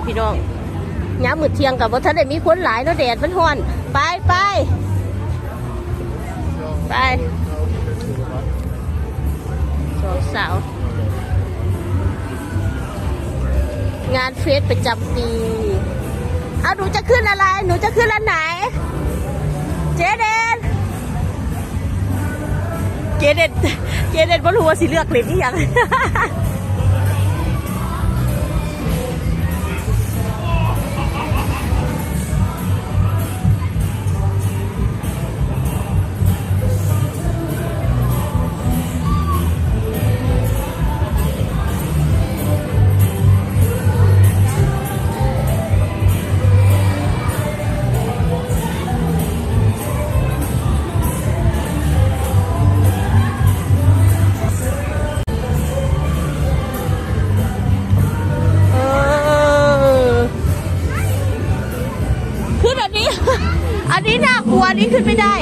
แล้วพี่น้องย้ำมืดเที่ยงกับว่าท่านได้มีคนหลายเนาะแดดมันฮ้อนไปไปไปสองสาว งานเฟสประจำปีเอาหนูจะขึ้นอะไร หนูจะขึ้นอันไหน เจเดนเจเดนเจเดนบ่รู้ว่าสิเลือกเล่นที่ยัง นี้ขึ้นไม่ได้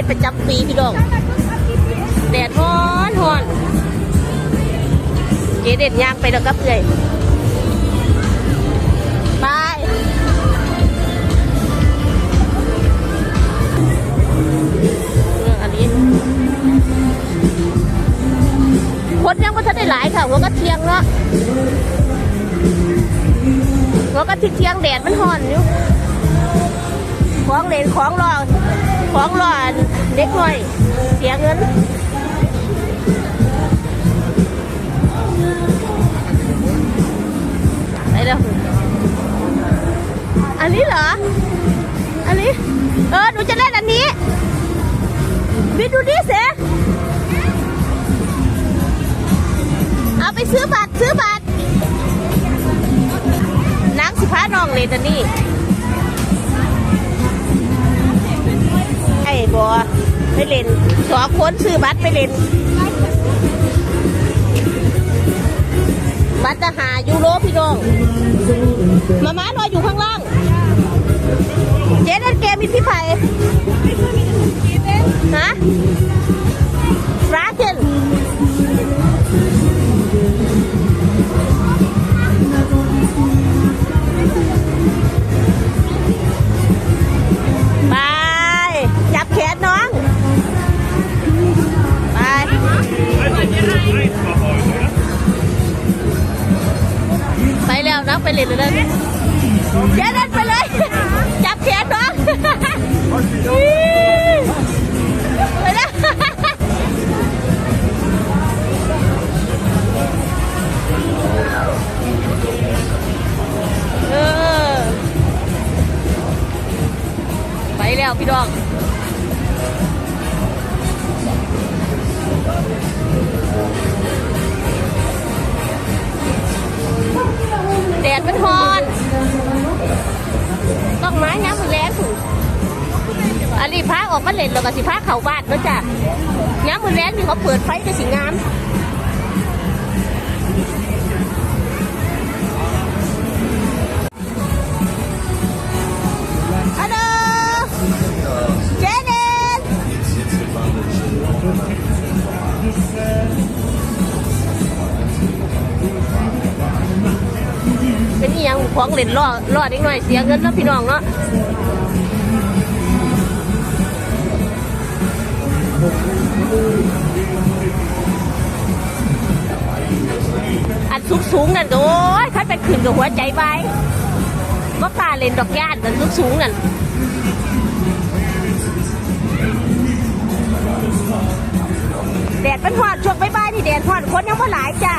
งานเป็นประจำปีพี่ดองแดดร้อนร้อนเจเด็ดย่างไปแล้วกับเอื่อยไปเอออันนี้คนยังไม่ทันได้หลายค่ะหัวก็เทียงเนาะหัวก็ทิ้งเทียงแดดมันห่อนอยู่ของเลนของรอของรอเด็กหน่อย เสียเงินไปแล้วอันนี้เหรอ อันนี้ เออ หนูจะเล่นอันนี้บิดูดิเสเอาไปซื้อบัตรซื้อบัตรนางสิพาน้องเลยตอนนี้ไอ้บอ ไปเล่นสองคนซื้อบัตรไปเล่นบัตรจะหายูโรพี่น้องมาม้ารออยู่ข้างล่าง เจ๊เล่นเกมมีพี่ไผ่ฮะราเกน เล่นแล้วก็สิพาเขาบ้านเนาะจ้ะน้ำมันแรงนี่เขาเปิดไฟจะสิงามฮัลโหลเจเนนเป็นอีหยังของเล่นล่อล่อเด็กหน่อยเสียเงินแล้วพี่น้องเนาะ อันสูงสูงๆนั่นโอ้ยคันเป็นขึ้นกับหัวใจไปว่ากล้าเล่นดอกย่านนั่นสูงสูงๆนั่นแดดมันหอนช่วงบ่ายๆนี่แดดหอนคนยังไม่หลายจ้ะ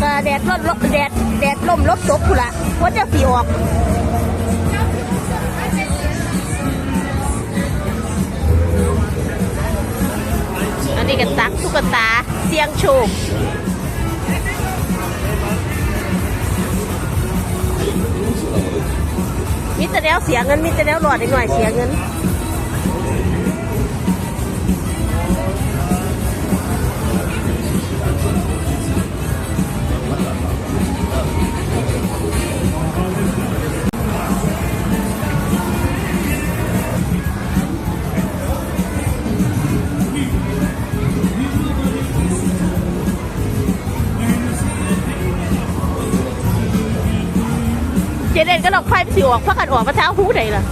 ก็แดดลดลบแดดแดดลมลบตกคุละคนจะสีออก กตา เสียงโชคมีแต่แล้วเสียเงินมีแต่แล้วหลอดอีกหน่อยเสียเงิน ไฟสิออกพักกันออกมาเท้าหูไหนล่ะ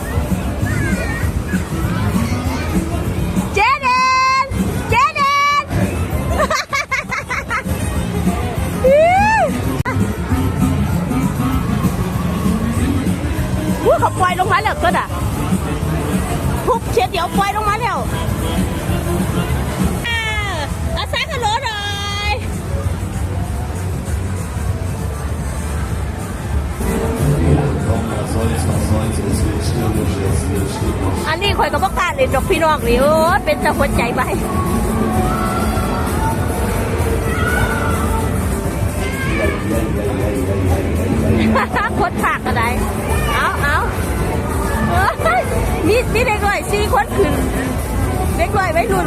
อันนี้ข่อยก็บอกล้าเล่นดอกพี่น้องนี่โอ้เป็นตะหัวใจไปคนขากก็ได้เอาเอานี่นี่เด็กหน่อยสี่คนขึ้นเด็กหน่อยไว้รุ่น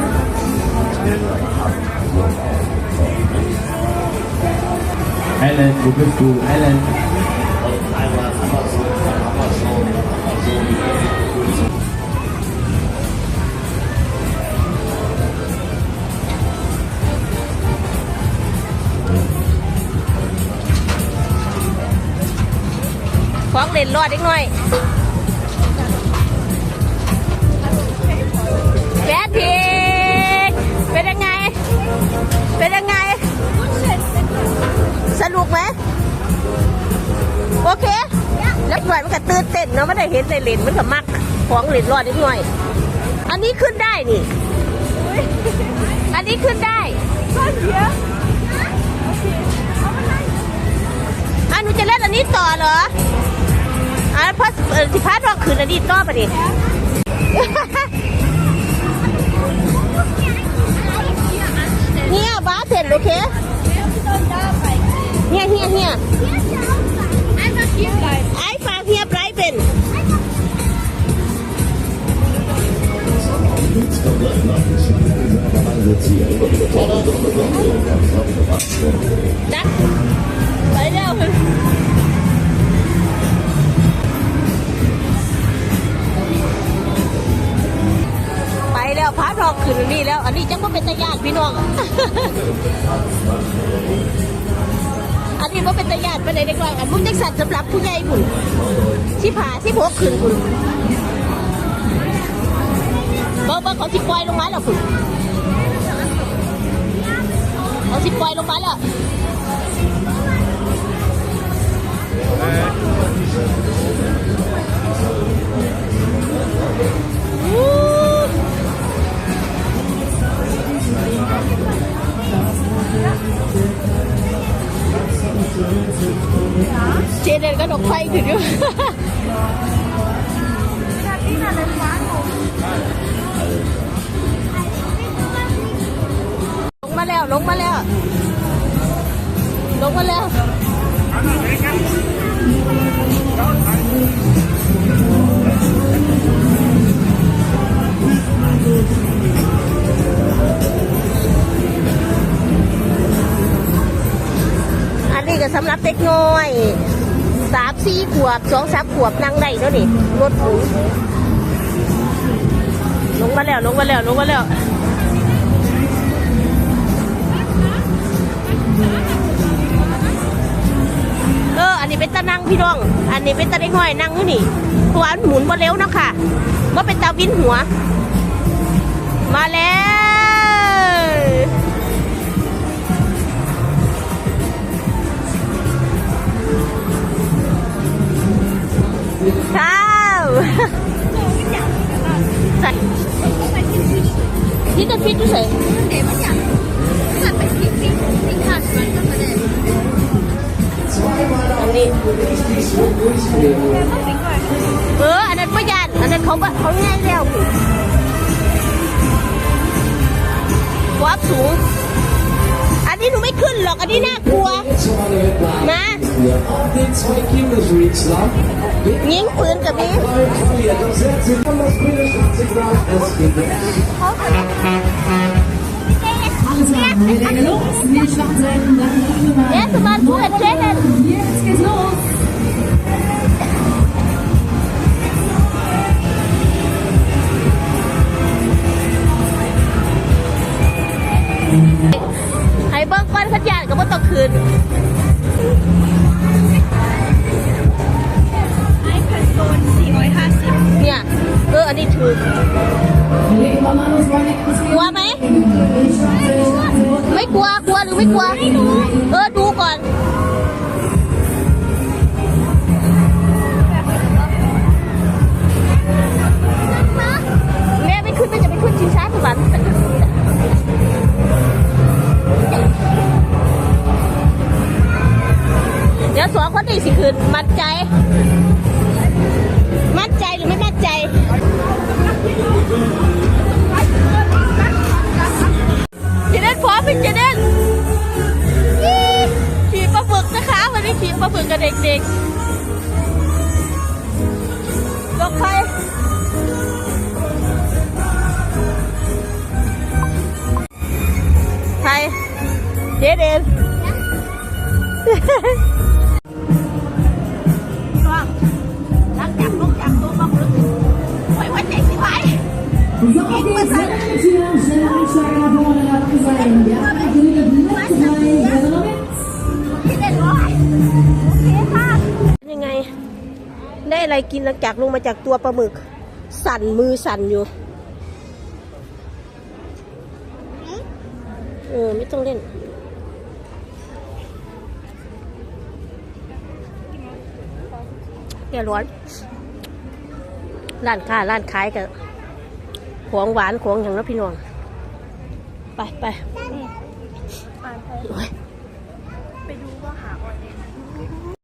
Ellen, wo bist du? Ellen. ของ กหน่อยแป๊ดพีกเป็นยังไง เป็นยังไง สนุกไหมโอเคแล้วหน่อยมันก็ตื่นเต้นเนาะไม่ได้เห็นในเลนมันก็มักของเล่นรอดนิดหน่อย อันนี้ขึ้นได้นี่ อันนี้ขึ้นได้อันหนูจะเล่นอันนี้ต่อเหรอานพ่อสิพัดอกขืนอดีตก็ประเดี๋ยวเนี่ยบ้าเสร็จโอเคเฮียเฮียเฮียไอ้ฟางเฮียไบรเป็นจัดไปแล้ว ขึ้นอันนี่แล้ว อันนี้จังว่าเป็นตาญาติพี่น้อง อันนี้ว่าเป็นตาญาติไปไหนเด็กน้อยอันมุ้งจักสันสำหรับผู้ใหญ่บุญที่ผ่าที่พกขึ้นบุญบิ้งเบิ้งเขาสิปล่อยลงมาแล้วคุณเขาสิปล่อยลงมาแล้ว นก็ดอกไฟขึ้นอยู่ลงมาแล้ว ลงมาแล้ว ลงมาแล้วอันนี้ก็สำหรับเด็กน้อย สี่ขวบสองสามขวบนั่งได้แล้วนี่รถหรูลงมาแล้ว ลงมาแล้ว ลงมาแล้วเอออันนี้เป็นตานั่งพี่น้อง อันนี้เป็นตาเด็กน้อยนั่งอยู่นี่เพราะว่ามันหมุนมาเร็วนะค่ะว่าเป็นตาวินหัว มาแล้ว ข้าวใส่ที่จะฟิตอยู่ใส่ Nee, was ja. Das hat mich nicht, nicht, nicht hart, weil das war der. อันนี้เอออันนั้นไม่ยานอันนั้นเขาเขาง่ายแล้วความสูง นี้หนูไม่ขึ้นหรอก อันนี้น่ากลัว นะยิงปืนกับนี้เยสมาเพื่อนเจน กับว่าต้องคืนไอคันโซน450เนี่ยเอออันนี้ถือกลัวไหม ไม่กลัว กลัวหรือไม่กลัว เออ ดูก่อนแม่ไม่ขึ้นแม่จะไปขึ้นชิงช้าสวรรค์ เดี๋ยวงคนนี้สิคืนมั่นใจ มั่นใจหรือไม่มั่นใจเจเดนพร้อมเป็นเจเดนขี่ปลาบึกนะคะวันนี้ขี่ปลาบึกกับเด็กๆลงไปไทยเจเดน ยังไง ได้อะไรกินหลังจากลงมาจากตัวปลาหมึก สั่นมือสั่นอยู่ เออ ไม่ต้องเล่นเดี๋ยวร้อนร้านค้าร้านขายกับ ของหวานของอย่างนั้นพี่น้อง ไปไป